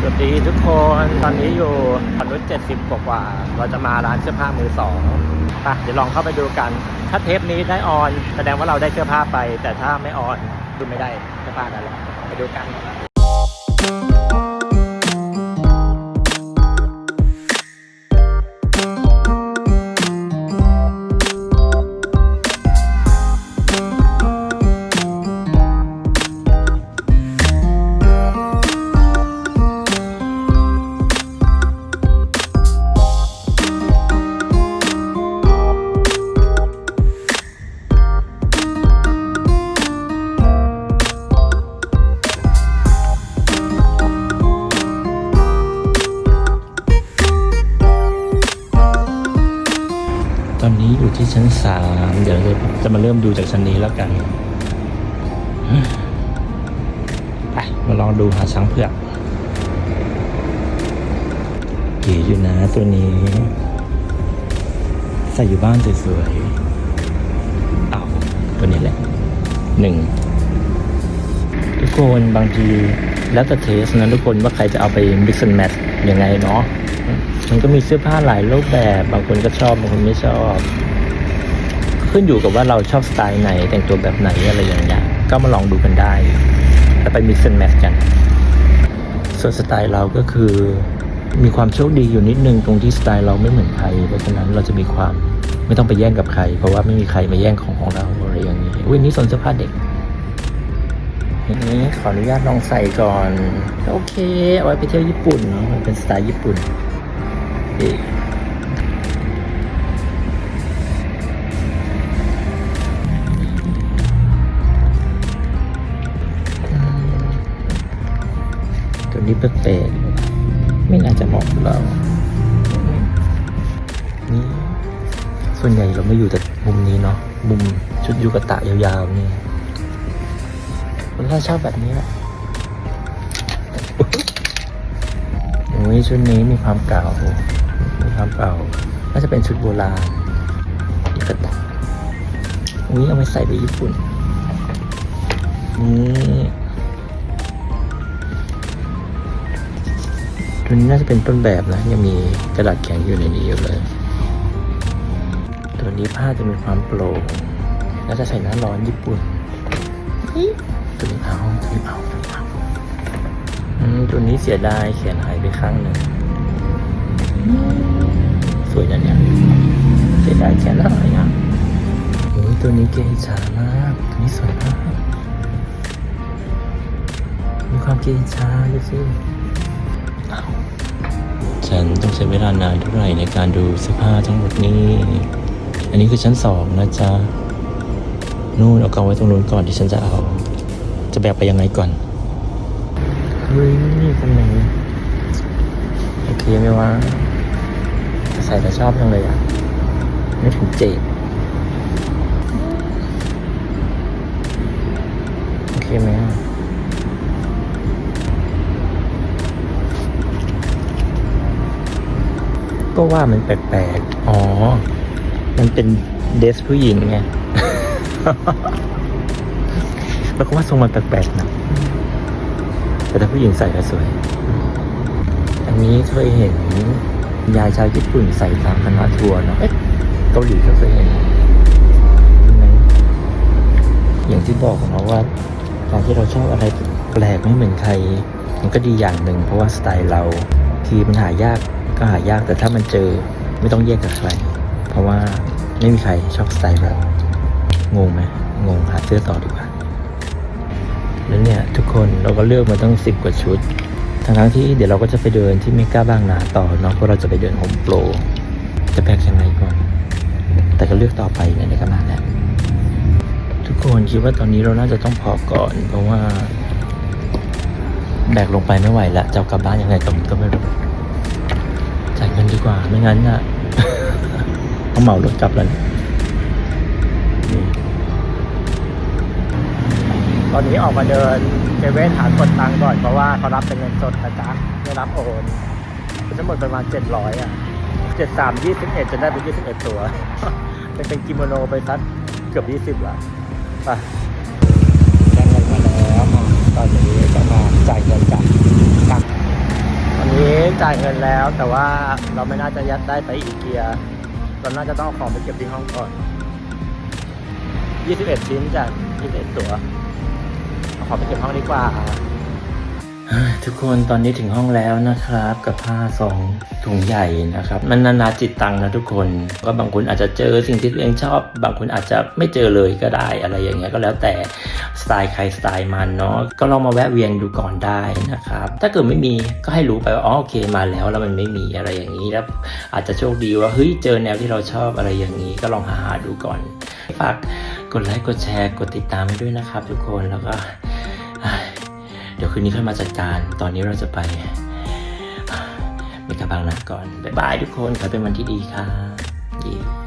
สวัสดีทุกคนตอนนี้อยู่ถนนเจ็ดสิบกว่า เราจะมาร้านเสื้อผ้ามือสองไปเดี๋ยวลองเข้าไปดูกัน ถ้าเทปนี้ได้ออน แสดงว่าเราได้เสื้อผ้าไป แต่ถ้าไม่ออนดูไม่ได้เสื้อผ้านั่นแหละไปดูกัน ที่ชั้นสามเดี๋ยวเราจะมาเริ่มดูจากชั้นนี้แล้วกันไปมาลองดูหาช้างเผือกเก๋อยู่นะตัวนี้ ใส่อยู่บ้านสวยๆเอาตัวนี้แหละหนึ่งทุกคนบางทีแล้วแต่เทสนะทุกคนว่าใครจะเอาไป mix and match ยังไงเนาะมันก็มีเสื้อผ้าหลายรูปแบบ บางคนก็ชอบ บางคนไม่ชอบ ขึ้นอยู่กับว่าเราชอบสไตล์ไหน แต่งตัวแบบไหนอะไรอย่างเงี้ยก็มาลองดูกันได้ แล้วไป mix and match กัน ส่วนสไตล์เราก็คือมีความโชคดีอยู่นิดนึงตรงที่สไตล์เราไม่เหมือนใคร เพราะฉะนั้นเราจะมีความไม่ต้องไปแย่งกับใคร เพราะว่าไม่มีใครมาแย่งของของเราอะไรอย่างนี้อุ้ยนี่สนเสื้อผ้าเด็กนี้ขออนุญาตลองใส่ก่อนโอเคเอาไว้ไปเที่ยวญี่ปุ่นเนาะมันเป็นสไตล์ญี่ปุ่น แปลกๆไม่น่าจะเหมาะกับเรานี่ส่วนใหญ่เราไม่อยู่แต่มุมนี้เนาะมุมชุดยูกะตะยาวๆนี่ผมก็ชอบแบบนี้แหละโอ้ยชุดนี้มีความเก่ามีความเก่าน่าจะเป็นชุดโบราณนี่กะตักอุ้ยเอาไปใส่ไปญี่ปุ่นนี่ ตัวนี้น่าจะเป็นต้นแบบนะ ยังมีกระดาษแข็งอยู่ในนี้อยู่เลย ตัวนี้ผ้าจะมีความโปร่งแล้วจะใส่หน้าร้อนญี่ปุ่นตัวนี้เอาตัวนี้เอาตัวนี้เอาอืมตัวนี้เสียดายแขนหายไปข้างหนึ่งสวยนะเนี่ยเสียดายแขนหายอะโอ้ยตัวนี้เกจามากตัวนี้สวยมากมีความเกจาดูสิ ฉันต้องใช้เวลานานเท่าไหร่ในการดูเสื้อผ้าทั้งหมดนี้ อันนี้คือชั้นสองนะจ๊ะ นู่นเอากองไว้ตรงนู้นก่อนที่ฉันจะเอา จะแบกไปยังไงก่อนเฮ้ยนี่คนไหนโอเคไหมวะจะใส่แต่ชอบจังเลยอะ ไม่ถึงเจ็ดโอเคไหมอะ ก็ว่ามันแปลกๆ อ๋อ มันเป็นเดสผู้หญิงไง แล้วก็ว่าทรงมันแปลกๆนะ แต่ถ้าผู้หญิงใส่ก็สวย อันนี้เคยเห็นยายชาวญี่ปุ่นใส่ตามคณะทัวร์เนาะเอ๊ะเกาหลีก็เคยเห็นเห็นไหมอย่างที่บอกเนาะว่าการที่เราชอบอะไรแปลกไม่เหมือนใคร มันก็ดีอย่างหนึ่งเพราะว่าสไตล์เราคือมันหายาก ก็หายากแต่ถ้ามันเจอไม่ต้องแยกกับใคร เพราะว่าไม่มีใครชอบสไตล์เรางงไหมงงหาเสื้อต่อดีกว่าแล้วเนี่ยทุกคนเราก็เลือกมาตั้งสิบกว่าชุด ทั้งทั้งที่เดี๋ยวเราก็จะไปเดินที่เมกาบางนาต่อเนาะเพราะเราจะไปเดินโฮมโปร จะแพ็กยังไงก่อน แต่ก็เลือกต่อไปเนี่ยในขนาแล้วทุกคนคิดว่าตอนนี้เราน่าจะต้องพอก่อน เพราะว่า แบกลงไปไม่ไหวละจะกลับบ้านยังไงก็ไม่รู้ จ่ายเงินดีกว่าไม่งั้นน่ะต้องเหมารถกลับแล้วเนี่ยนี่ตอนนี้ออกมาเดินเซเว่นหากดตังค์ก่อนเพราะว่าเขารับเป็นเงินสดนะจ๊ะไม่รับโอนทั้งหมดประมาณเจ็ดร้อยอะเจ็ดสามยี่สิบเอ็ดจะได้เป็นยี่สิบเอ็ดตัวเป็นเป็นกิโมโนไปสักเกือบยี่สิบละไปได้เงินมาแล้วตอนนี้จะมาจ่ายเงินจากตังค์ จ่ายเงินแล้ว แต่ว่าเราไม่น่าจะยัดได้ไปอีกเกียร์เราน่าจะต้องเอาของไปเก็บที่ห้องก่อน 21 ชิ้นจาก21ตัวเอาของไปเก็บห้องดีกว่า ทุกคนตอนนี้ถึงห้องแล้วนะครับ กับผ้าสองถุงใหญ่นะครับ มันนานาจิตตังนะทุกคน ก็บางคนอาจจะเจอสิ่งที่ตัวเองชอบ บางคนอาจจะไม่เจอเลยก็ได้อะไรอย่างเงี้ยก็แล้วแต่สไตล์ใครสไตล์มันเนาะก็ลองมาแวะเวียนดูก่อนได้นะครับ ถ้าเกิดไม่มีก็ให้รู้ไปว่าอ๋อโอเคมาแล้วแล้วมันไม่มีอะไรอย่างนี้แล้วอาจจะโชคดีว่าเฮ้ยเจอแนวที่เราชอบอะไรอย่างนี้ ก็ลองหาหาดูก่อนฝากกดไลค์กดแชร์กดติดตามให้ด้วยนะครับ ทุกคนแล้วก็ เดี๋ยวคืนนี้ค่อยมาจัดการ ตอนนี้เราจะไปมีกับางนาก่อน บ๊ายบายทุกคนขอเป็นวันที่ดีครับเย้